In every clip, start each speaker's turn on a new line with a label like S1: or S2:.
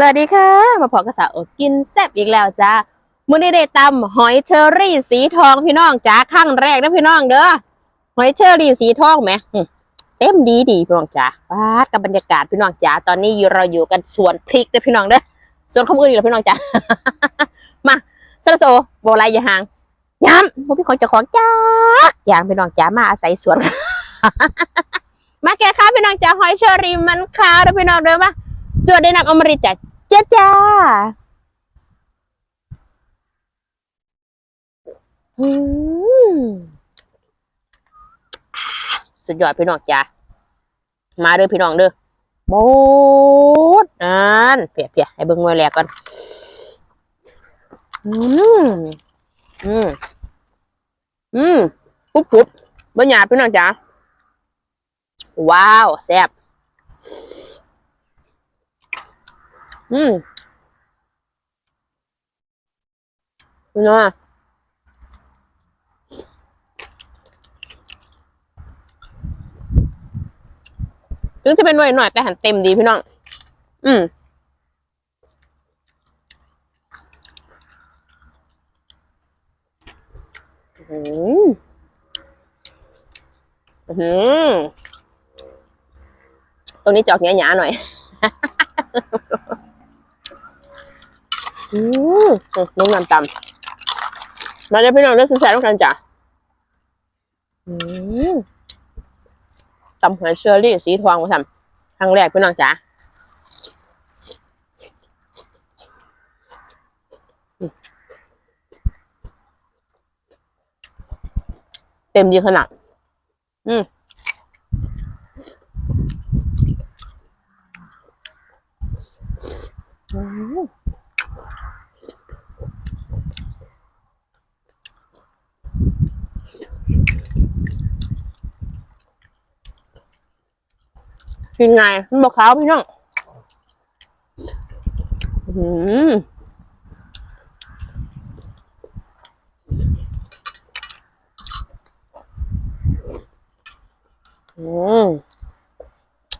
S1: สวัสดีค่ะ มาพอกระสาวกินแซ่บอีกแล้วจ้ามื้อนี้ได้ตำหอยเชอรี่สีทองพี่น้องจ้าครั้งแรกนะพี่น้องเด้อหอยเชอรี่สีทองไหมเต็มดีดีพี่น้องจ้าปาดกับบรรยากาศพี่น้องจ้าตอนนี้เราอยู่กันสวนพริกนะพี่น้องเด้อสวนข้าวมืออยู่แล้วพี่น้องจ้ามาสระโซโบราณอย่าห่าง ย้ำพวกพี่ของเจ้าของจ้าอย่างพี่น้องจ้ามาอาศัยสวน มาแก่ข้าพี่น้องจ้าหอยเชอรี่มันขาวนะพี่น้องเด้อมาจวดได้นำอมฤตจ้าเจ้าจ้าสุดยอดพี่น้องจ้ามาเด้อพี่น้องเด้อโบดอ่นเพียเพียให้เบิ่งหน่วยแรกก่อน อืม อืม อืมปุ๊บปุ๊บบ่หยาพี่น้องจ้าว้าวแซ่บอืมคุณน้าถึงจะเป็นหน่วยหน่อยแต่หันเต็มดีพี่น้อง อืม อืม อืมตรงนี้จอกหยาๆหน่อยอืมนุ่มน้ำตำมาเลยพี่น้องเลือกซื้อแซ่ต้องกันจ้ะอืมตำหอยเชอรี่สีทองมาทำครั้งแรกพี่น้องจ๋าเต็มดีขนาด อืมอืมกินไงมันบอกขาวพี่น้อง อืม อืม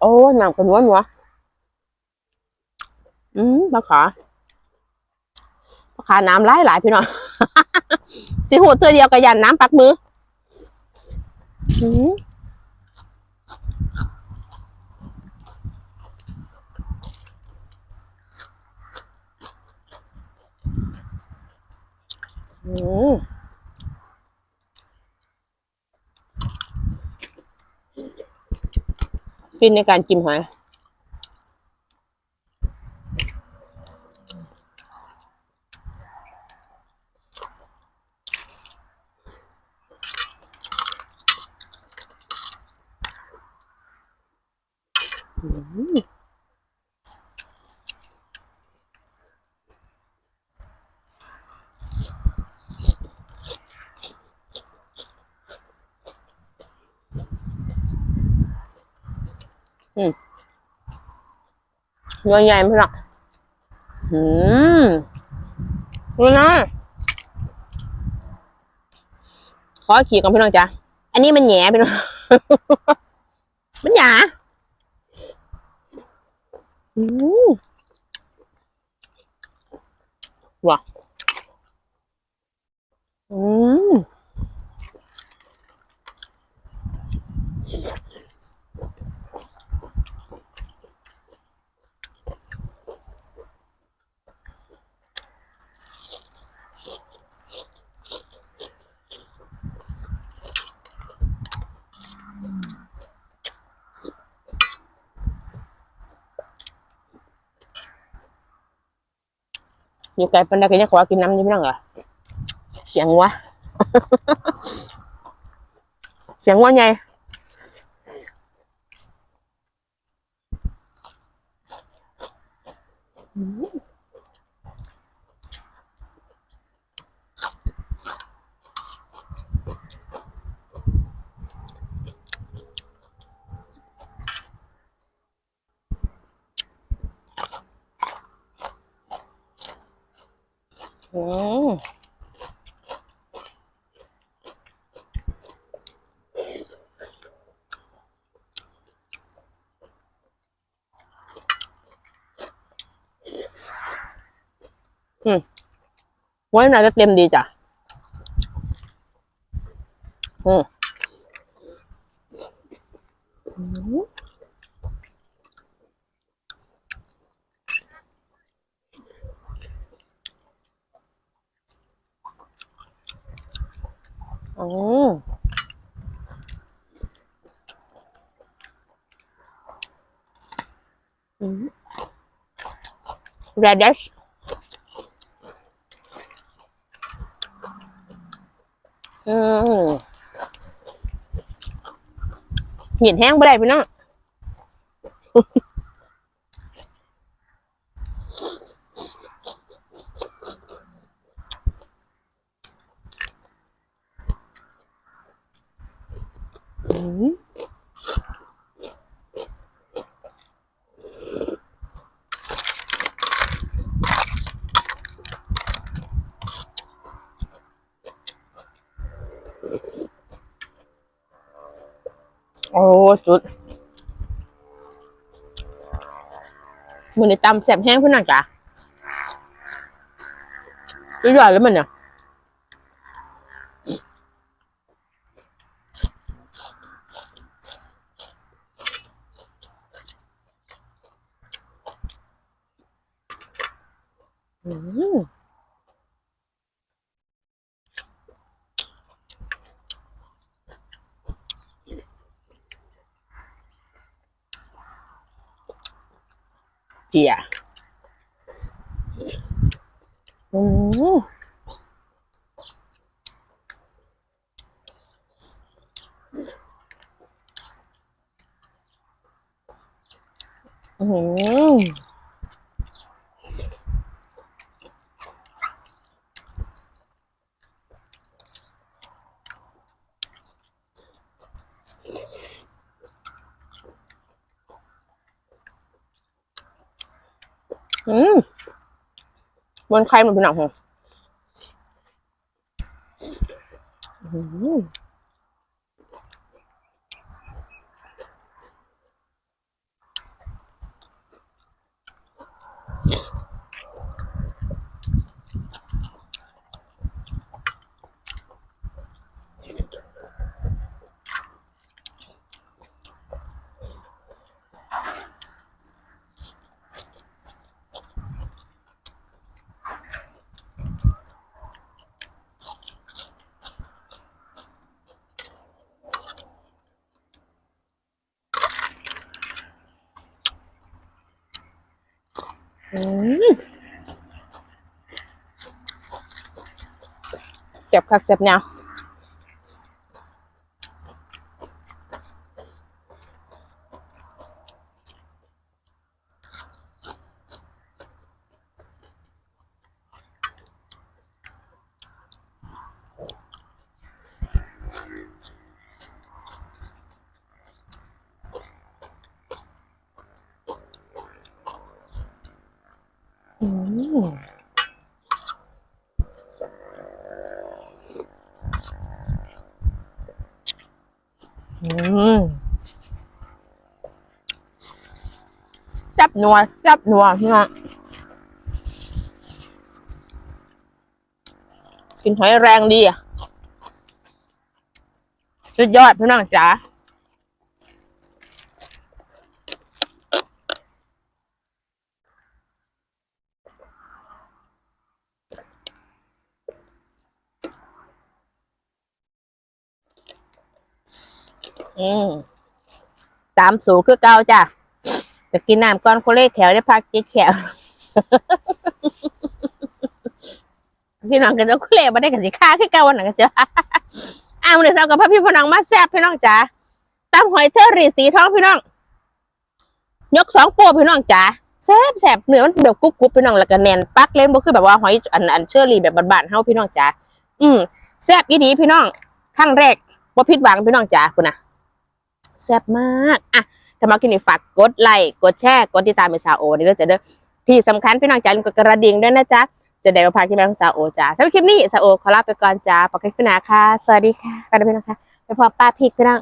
S1: โอ้หนังกระนวนวะอืมปลาขาปลาขาน้ำไหลหลายพี่น้องสิหูตัวเดียวกับยันน้ำปักมือ อืม อืม ฟินในการกินหอย อืมเนื้อใหญ่พี่น้องอืมดูนะขอขี่กับพี่น้องจ้ะอันนี้มันแหย่พี่น้อง มันหยาอืมว่ะอืม อยู่ไกลปันไดก็ยังขอกินน้ำยังไม่นั่งเหรอเสียงวะ เสียงว่าไงอืม อืมอืมไว้น่อยจะเต็มดีจ้ะ อืมอืม อืมอืม radish อืมเห็นแห้งไปได้พี่น้องอืม โอ้จุดมันในตำแสบแห้งพี่น้องจ้ะจุดยอดแล้วมันเนี่ย อืมเจียอืมอืม อืมบนใครมันเป็นหนังหรออืม เสียบคักเสียบแนว อืมอืมจับนัวจับนัวพี่น้องกินหอยแรงดีอะสุดยอดพี่น้องจ๋า อืมตามสูตรคือเก่าจ้ะจะกินน้ำก้อนโคเล่แขวได้พักจิกแขวพี่น้องกันจะโคเล่มาได้กันสิค่าคือเก่าวันไหนกันจ้ะอ้าววันนี้เช้ากับพ่อพี่พี่น้องมาแซ่บพี่น้องจ๋าตามหอยเชอรี่สีทองพี่น้อง ยกสองโปรพี่น้องจ๋าแซ่บแซ่บเนื้อมันแบบกรุบกรุบพี่น้องแล้วก็แน่นปักเล่นบ่คือแบบว่าหอยอันอันเชอรี่แบบบานๆเฮาพี่น้องจ๋าอืมแซ่บอีดีพี่น้องครั้งแรกบ่ผิดหวังพี่น้องจ๋าคุณนะแซ่บมากอะถ้ามากินนี่ฝากกดไลค์กดแชร์กดติดตามเป็นสาวโอนี่เด้อจ้ะเด้อที่สำคัญพี่น้องจ๋าลืมกดกระดิ่งด้วยนะจ๊ะจะได้มาพาที่แม่ของสาวโอจ้าสำหรับคลิปนี้สาวโอขอลาไปก่อนจ้าปอกกันขึ้นนาค่ะสวัสดีค่ะไปด้วพี่น้องค่ะไปพอป้าพริกพี่น้อง